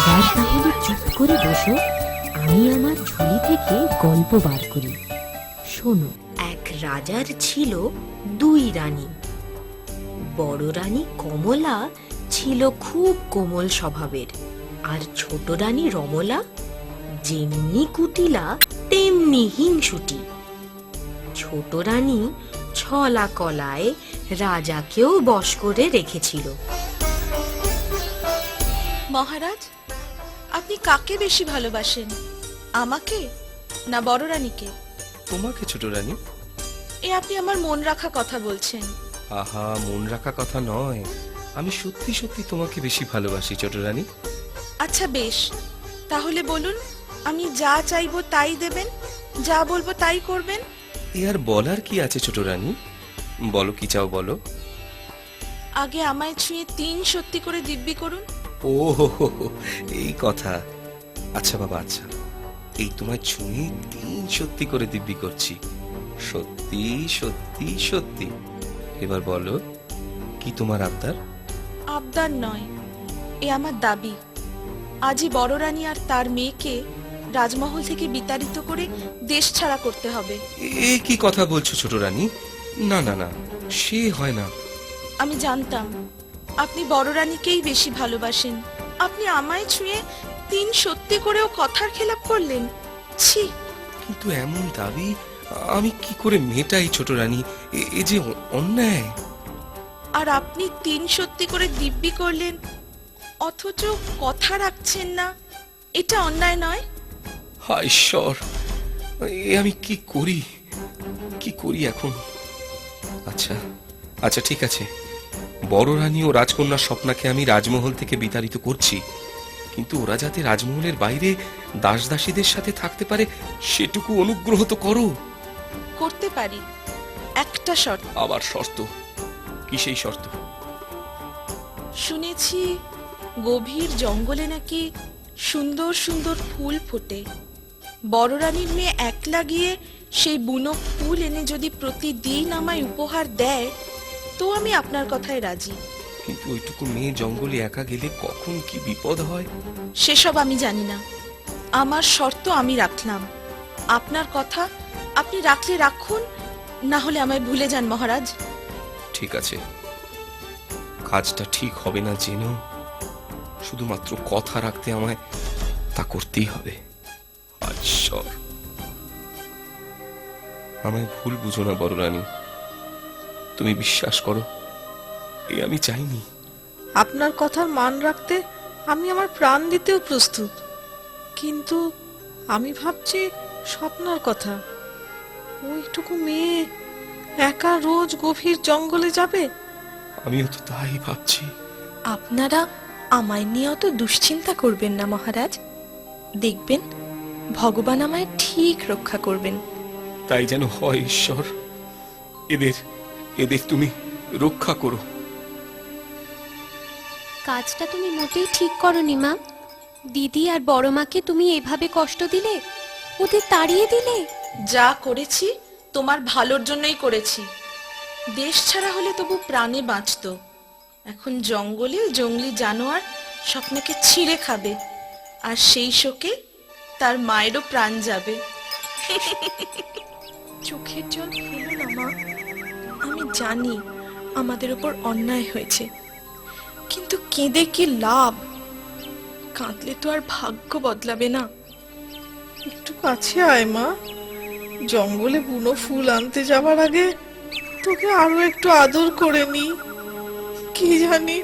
এবার তাহলে চুপ করে বসো, আমি আমার ঝুলি থেকে গল্প বার করি। শোনো। এক রাজার ছিল দুই রানী। বড় রানী কমলা ছিল খুব কোমল স্বভাবের, আর ছোট রানী রমলা যেমনি কুটিলা, তেমনি হিংসুটি। ছোট রানী ছলা কলায় রাজাকেও বশ করে রেখেছিল। মহারাজ আপনি কাকে বেশি ভালোবাসেন আমাকে না বড় রানীকে? তোমাকে ছোট রানী? এ আপনি আমার মন রাখা কথা বলছেন। আহা মন রাখা কথা নয়। আমি সত্যি সত্যি তোমাকে বেশি ভালোবাসি ছোট রানী। আচ্ছা বেশ। তাহলে বলুন আমি যা চাইব তাই দেবেন যা বলব তাই করবেন? এ আর বলার কি আছে ছোট রানী? বলো কি চাও বলো। আগে আমায় ছুঁয়ে তিন সত্যি করে দিব্যি করুন। ও এই কথা। আচ্ছা বাবা আচ্ছা। এই তোমায় ছুঁয়ে তিন সত্যি করে দিব্যি করছি। সত্যি সত্যি সত্যি। এবার বলো কি তোমার আবদার? আবদার নয় এ আমার দাবি। আজই বড় রানী আর তার মেয়েকে রাজমহল থেকে বিতাড়িত করে দেশ ছাড়া করতে হবে। এ কি কথা বলছো ছোট রানী? না না না সে হয় না। আমি জানতাম আপনি বড় রানীকেই বেশি ভালোবাসেন। আপনি আমায় ছুঁয়ে তিন সত্যি করেও কথার খেলাপ করলেন। ছি। কিন্তু এমন দাবি আমি কি করে মেটাই ছোট রানী? এ- যে অন্যায়। আর আপনি তিন সত্যি করে দিব্যি করলেন অথচ কথা রাখছেন না। এটা অন্যায় নয়? হায় ঈশ্বর এ আমি কি করি? কি করি এখন? আচ্ছা আচ্ছা ঠিক আছে। বড় রানী ও রাজকন্যা স্বপ্নাকে আমি রাজমহল থেকে বিতাড়িত করছি। কিন্তু ওরা যাতে রাজমহলের বাইরে দাস দাসীদের সাথে থাকতে পারে সেটুকু অনুগ্রহ তো করো। করতে পারি। একটা শর্ত। আবার শর্ত? কি সেই শর্ত? শুনেছি গভীর জঙ্গলে নাকি সুন্দর সুন্দর ফুল ফোটে। বড় রানীর মেয়ে একলা গিয়ে সেই বুনো ফুল এনে যদি প্রতিদিন আমায় উপহার দেয় তো আমি আপনার কথায় রাজি। কিন্তু ওইটুকু মেয়ে জঙ্গলে একা গেলে কখন কি বিপদ হয়? সেসব আমি জানি না। আমার শর্ত আমি রাখলাম। আপনার কথা আপনি রাখলে রাখুন না হলে আমায় ভুলে যান মহারাজ। ঠিক আছে। কাজটা ঠিক হবে না জেনেও শুধুমাত্র কথা রাখতে আমায় তা করতেই হবে। আর আমায় ভুল বুঝো না বড় রানী। তুমি বিশ্বাস করো এ আমি চাইনি। আপনার কথার মান রাখতে আমি আমার প্রাণ দিতেও প্রস্তুত কিন্তু আমি ভাবছি স্বপ্নার কথা। ওইটুকু মেয়ে একা রোজ গভীর জঙ্গলে যাবে? আমিও তো তাই ভাবছি। আপনারা আমায় নিয়ে অত দুশ্চিন্তা করবেন না মহারাজ। দেখবেন ভগবান আমায় ঠিক রক্ষা করবেন। তাই যেন হয় ঈশ্বর। এদের এদের তুমি রক্ষা করো। কাজটা তুমি মোটেই ঠিক করনি মা। দিদি আর বড় মাকে তুমি এভাবে কষ্ট দিলে? ওদের তাড়িয়ে দিলে? যা করেছি তোমার ভালোর জন্যই করেছি। দেশ ছাড়া হলে তবু প্রাণে বাঁচতো। এখন জঙ্গলে জঙ্গলি জানোয়ার স্বপ্নকে ছিঁড়ে খাবে আর সেই শোকে তার মায়েরও প্রাণ যাবে। চোখের জল ফেলো না মা। আমি জানি আমাদের ওপর অন্যায় হয়েছে। কিন্তু কেঁদে কি লাভ? কাঁদলে তো আর ভাগ্য বদলাবে না। একটু কাছে আয় মা। জঙ্গলে বুনো ফুল আনতে যাবার আগে তোকে আরও একটু আদর করে নি। কি জানি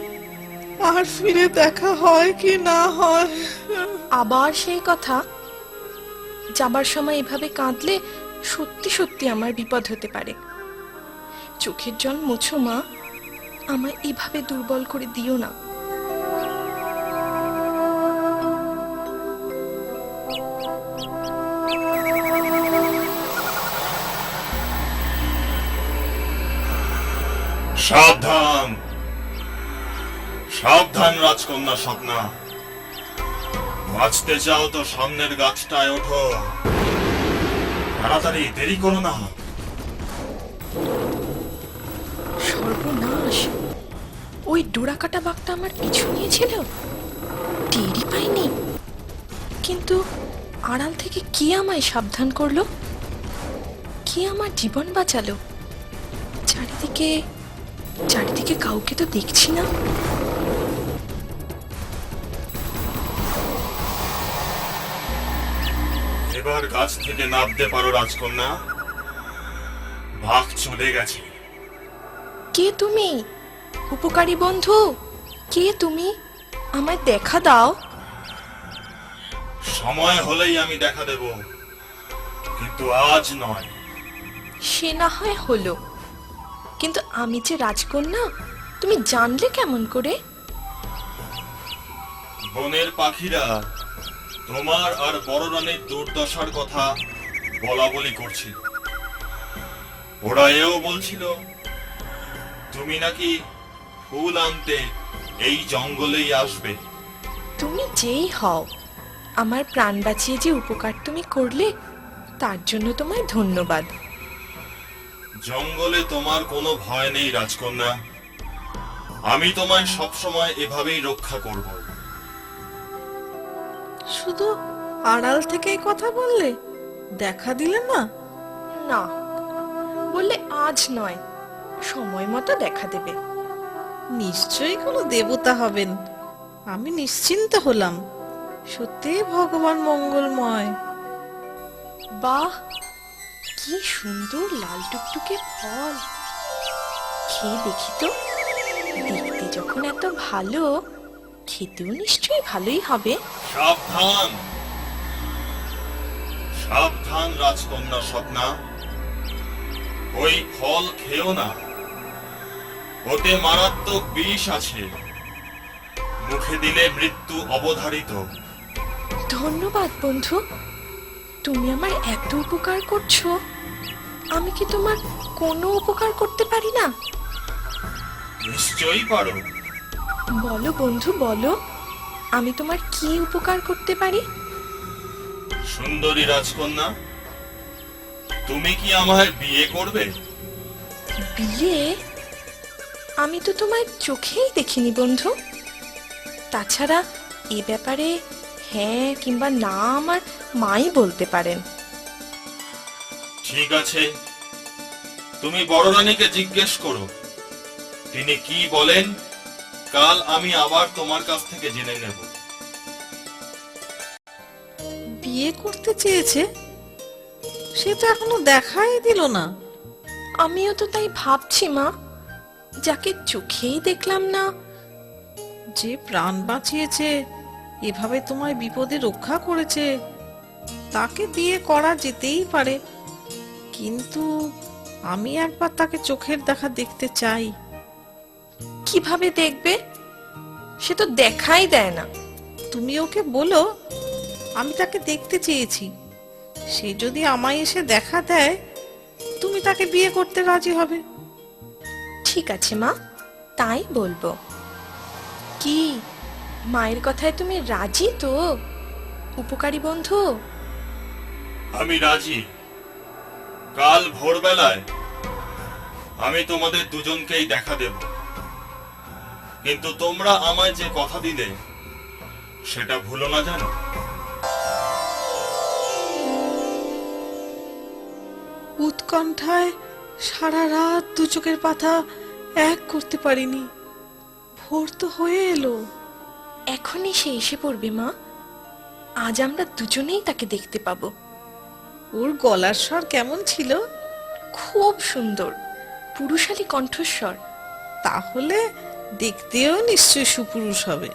আর ফিরে দেখা হয় কি না হয়। আবার সেই কথা? যাবার সময় এভাবে কাঁদলে সত্যি সত্যি আমার বিপদ হতে পারে। চোখের জল মুছো, মা। আমায় এভাবে দুর্বল করে দিও না। সাবধান। সাবধান, রাজকন্যা স্বপ্না। বাঁচতে চাও তো সামনের গাছটায় ওঠো। তাড়াতাড়ি, দেরি করো না। ওই ডোরাকাটা বাঘটা আমার পিছু নিয়েছিল। টেরই পাইনি। কিন্তু আড়াল থেকে কে আমায় সাবধান করল? কে আমার জীবন বাঁচালো? চারিদিকে চারিদিকে কাউকে তো দেখছি না। এবার গাছ থেকে নামতে পারো রাজকন্যা। ভাগ চলে গেছে। কে তুমি? উপকারী বন্ধু? কে তুমি? আমায় দেখা দাও। সময় হলেই আমি দেখা দেব। কিন্তু আজ নয়। সে না হয় হলো। কিন্তু আমি যে রাজকন্যা তুমি জানলে কেমন করে? বনের পাখিরা তোমার আর বড় রানীর দুর্দশার কথা বলা বলি করছিল ওরা এও বলছিল তুমি নাকি ফুল আনতে এই জঙ্গলেই আসবে। তুমি যেই হও আমার প্রাণ বাঁচিয়ে যে উপকার তুমি করলে তার জন্য তোমায় ধন্যবাদ। জঙ্গলে তোমার কোনো ভয় নেই রাজকন্যা। আমি তোমায় সবসময় এভাবেই রক্ষা করব। শুধু আড়াল থেকেই কথা বললে? দেখা দিলে না? না বললে আজ নয় সময় মতো দেখা দেবে। নিশ্চয়ই কোনো দেবতা হবেন। আমি নিশ্চিন্ত হলাম। সত্যি ভগবান মঙ্গলময়। বাহ, কি সুন্দর লাল টুকটুকে ফল। খেয়ে দেখি তো, দেখতে যখন এত ভালো, খেতেও নিশ্চয়ই ভালোই হবে। সাবধান। সাবধান রাজকন্যা স্বপ্না। ওই ফল খেও না। ওতে মারাত্মক বিষ আছে। মুখে দিলে মৃত্যু অবধারিত। ধন্যবাদ বন্ধু। তুমি আমার এত উপকার করছ। আমি কি তোমার কোনো উপকার করতে পারি না? নিশ্চয়ই পারো। বলো বন্ধু বলো। আমি তোমার কি উপকার করতে পারি? সুন্দরী রাজকন্যা তুমি কি আমায় বিয়ে করবে? বিয়ে? আমি তো তোমার চোখেই দেখিনি বন্ধু। তাছাড়া এ ব্যাপারে হ্যাঁ কিংবা না আমার মাই বলতে পারেন। ঠিক আছে। তুমি বড় রানীকে জিজ্ঞেস করো। তিনি কি বলেন কাল আমি আবার তোমার কাছ থেকে জেনে নেব। বিয়ে করতে চেয়েছে? সে তো এখনও দেখাই দিল না। আমিও তো তাই ভাবছি মা। যাকে চোখেই দেখলাম না। যে প্রাণ বাঁচিয়েছে, এভাবে তোমায় বিপদে রক্ষা করেছে, তাকে বিয়ে করা যেতেই পারে। কিন্তু আমি একবার তাকে চোখের দেখা দেখতে চাই। কীভাবে দেখবে? সে তো দেখাই দেয় না। তুমি ওকে বলো, আমি তাকে দেখতে চেয়েছি। সে যদি আমায় এসে দেখা দেয়, তুমি তাকে বিয়ে করতে রাজি হবে। ঠিক আছে মা। তাই বলব। কি? মায়ের কথায় তুমি রাজি তো? উপকারী বন্ধু? আমি রাজি। কাল ভোরবেলায় আমি তোমাদের দুজনকেই দেখা দেব। কিন্তু তোমরা আমায় যে কথা দিলে সেটা ভুলো না জানো? উৎকণ্ঠায় সারা রাত দু চোখের পাতা এক করতে পারিনি। ভোর তো হয়ে এলো। এখনই সে এসে পড়বে মা। আজ আমরা দুজনেই তাকে দেখতে পাবো। ওর গলার স্বর কেমন ছিল? খুব সুন্দর। পুরুষালী কণ্ঠস্বর। তাহলে দেখতেও নিশ্চয় সুপুরুষ হবে।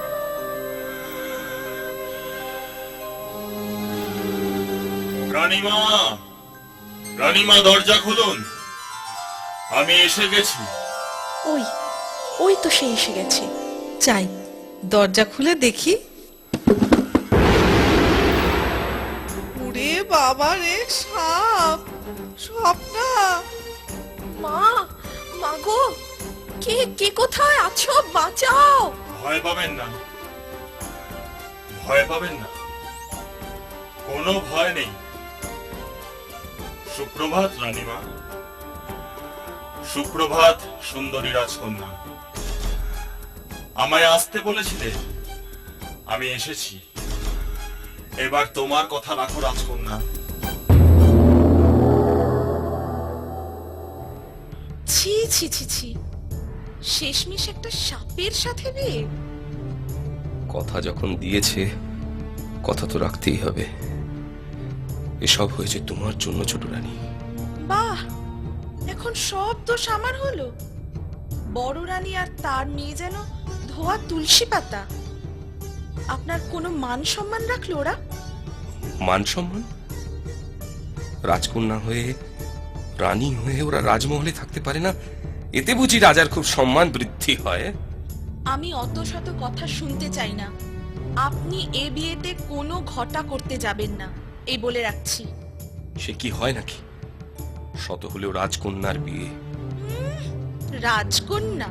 রানীমা রানীমা দরজা খুলুন। আমি এসে গেছি। ওই ওই তো সে এসে গেছে। চাই দরজা খুলে দেখি। ওরে বাবা রে সাপ স্বপ্না। মা মাগো কে কে কোথায় আছো? বাঁচাও। ভয় পাবেন না। ভয় পাবেন না। কোনো ভয় নেই। সুপ্রভাত রানীমা। সুপ্রভাত সুন্দরী রাজকন্যা। আমায় আসতে বলেছিলে? আমি এসেছি। এবার তোমার কথা রাখো রাজকন্যা। ছি ছি ছি ছি। শেষমেশ একটা সাপের সাথে বিয়ে? কথা যখন দিয়েছে কথা তো রাখতেই হবে। এসব হয়েছে তোমার জন্য ছোট রানী বাহ! এখন সব দোষ আমার হলো। বড় রানী আর তার মেয়ে যেন ধোয়া তুলসী পাতা। আপনার কোনো মান সম্মান রাখল ওরা? মান সম্মান? রাজকন্যা হয়ে রানী হয়ে ওরা রাজমহলে থাকতে পারে না? এতে বুঝি রাজার খুব সম্মান বৃদ্ধি হয়। আমি অত শত কথা শুনতে চাই না। আপনি এ বিয়েতে কোনো ঘটা করতে যাবেন না এই বলে রাখছি। সে কি হয় নাকি? শত হলেও রাজকন্যার বিয়ে। রাজকন্যা?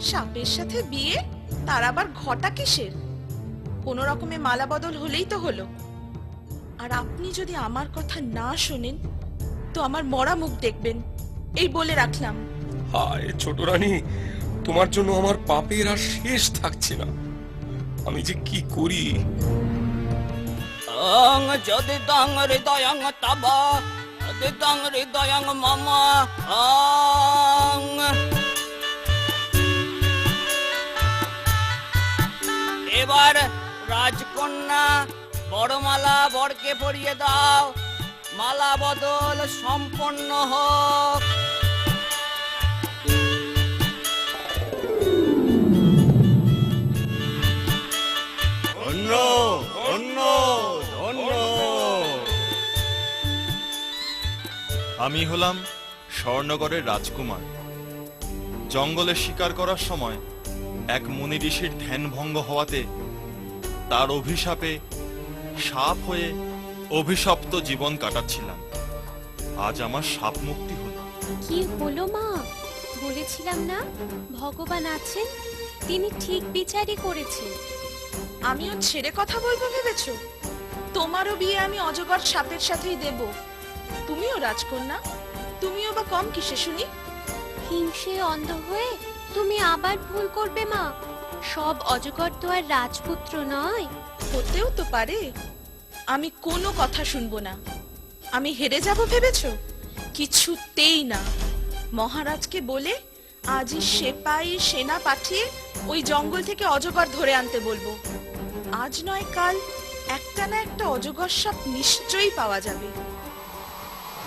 সাপের সাথে বিয়ে? তার আবার ঘটা কিসের? কোনো রকমে মালা বদল হলেই তো হলো। আর আপনি যদি আমার কথা না শোনেন তো আমার মরা মুখ দেখবেন। এই বলে রাখলাম। হায় ছোট রানী তোমার জন্য আমার পাপের আর শেষ থাকছে না। আমি যে কি করি? অং যদি দং হৃদয়ং তব দিদং হৃদয়ং মম এবার রাজকন্যা বড়মালা বরকে পরিয়ে দাও। মালা বদল সম্পন্ন হোক। আমি হলাম স্বর্ণগরের রাজকুমার। জঙ্গলে শিকার করার সময় এক মুনি ঋষির ধ্যান ভঙ্গ হওয়াতে তার অভিশাপে সাপ হয়ে অভিশপ্ত জীবন কাটাচ্ছিলাম। আজ আমার সাপ মুক্তি হলো। কি হলো মা? বলেছিলাম না? ভগবান আছেন? তিনি ঠিক বিচারই করেছেন। আমিও ছেড়ে কথা বলব ভেবেছো? তোমারও বিয়ে আমি অজগর সাপের সাথেই দেব। তুমিও রাজকন্যা। তুমিও বা কম কিসে শুনি? হিংসে অন্ধ হয়ে তুমি আবার ভুল করবে মা। সব অজগর তো আর রাজপুত্র নয়। হতেও তো পারে। আমি কোনো কথা শুনব না। আমি হেরে যাব ভেবেছো? কিছুতেই না। মহারাজকে বলে আজই সেপাই সেনা পাঠিয়ে ওই জঙ্গল থেকে অজগর ধরে আনতে বলব। আজ নয় কাল একটা না একটা অজগর সাপ নিশ্চয়ই পাওয়া যাবে।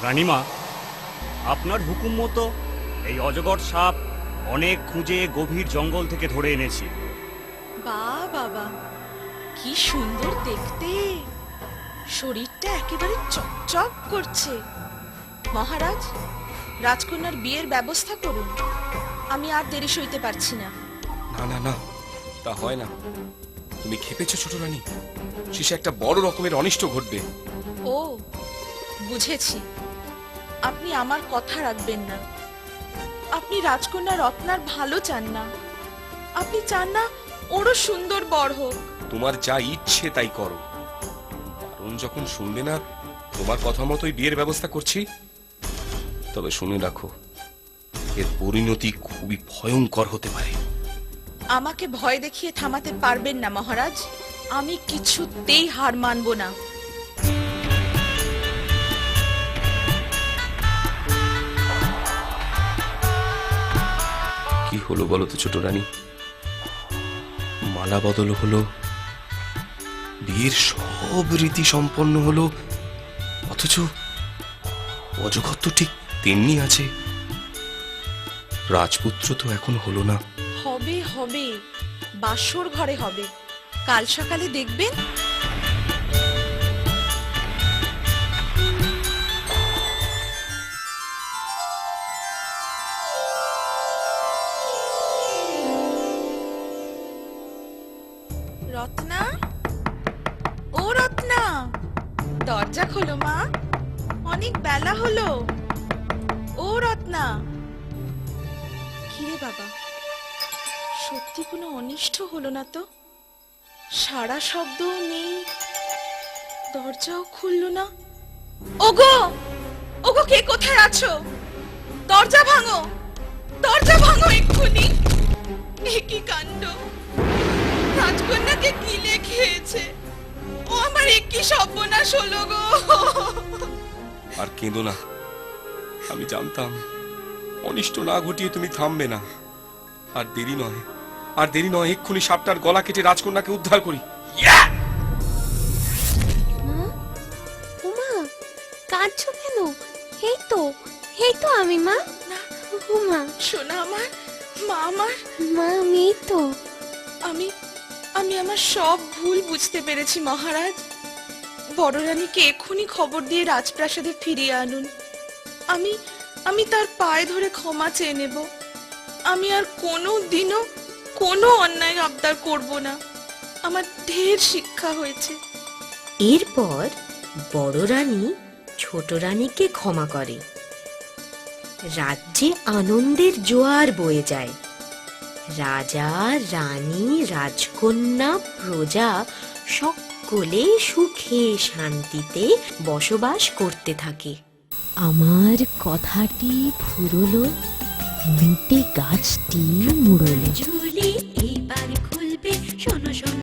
রানীমা আপনার হুকুম মতো এই অজগর সাপ অনেক খুঁজে গভীর জঙ্গল থেকে ধরে এনেছি। বা বাবা কি সুন্দর দেখতে। শরীরটা একেবারে চকচক করছে। মহারাজ রাজকন্যার বিয়ের ব্যবস্থা করুন। আমি আর দেরি সইতে পারছি না। না না না তা হয় না। তুমি খেপেছো ছোট রানী। শেষে একটা বড় রকমের অনিষ্ট ঘটবে। ও বুঝেছি। আপনি আমার কথা রাখবেন না। আপনি রাজকন্যা রত্নার ভালো চান না। আপনি চান না ওরও সুন্দর বর হোক। তোমার যা ইচ্ছে তাই করো। কারণ যখন শুনবে না তোমার কথা মতোই বিয়ের ব্যবস্থা করছি। তবে শুনে রাখো এর পরিণতি খুবই ভয়ঙ্কর হতে পারে। আমাকে ভয় দেখিয়ে থামাতে পারবেন না মহারাজ। আমি কিছুতেই হার মানব না। হলো বলো তো ছোট রানী? মালা বদল হলো, বিয়ের সব রীতি সম্পন্ন হলো, অথচ অজগর তো ঠিক তেমনি আছে। রাজপুত্র তো এখন হলো না। হবে হবে, বাসর ঘরে হবে। কাল সকালে দেখবেন সারা শব্দও নেই। দরজাও খুললো না। ওগো! ওগো, কে কোথায় আছো? দরজা ভাঙো! দরজা ভাঙো এক্ষুনি। এ কি কাণ্ড? রাজকন্যাকে গিলে খেয়েছে ও আমার একই সর্বনাশ হলো গো। আর কেঁদো না। আমি জানতাম, অনিষ্ট না ঘটিয়ে তুমি থামবে না। আর দেরি নয়। আর দেরি নয় এক্ষুনি সাপটার গলা কেটে রাজকন্যাকে উদ্ধার করি। উমা কাঁদছো কেন? এই তো এই তো আমি মা। উমা শোনা আমার মা আমার। মা আমি তো। আমি আমি আমার সব ভুল বুঝতে পেরেছি মহারাজ। বড় রানীকে এক্ষুনি খবর দিয়ে রাজপ্রাসাদে ফিরিয়ে আনুন। আমি আমি তার পায়ে ধরে ক্ষমা চেয়ে নেব। আমি আর কোনো দিনও কোনো অন্যায় আবদার করব না। আমার ঢের শিক্ষা হয়েছে। এরপর বড় রানী ছোট রানীকে ক্ষমা করে। রাজ্যে আনন্দের জোয়ার বয়ে যায়। রাজা রানী রাজকন্যা প্রজা সকলে সুখে শান্তিতে বসবাস করতে থাকে। আমার কথাটি ফুরলো মিটে গাছটি মুড়লো। এই পারে খুলবে শোনো শোনো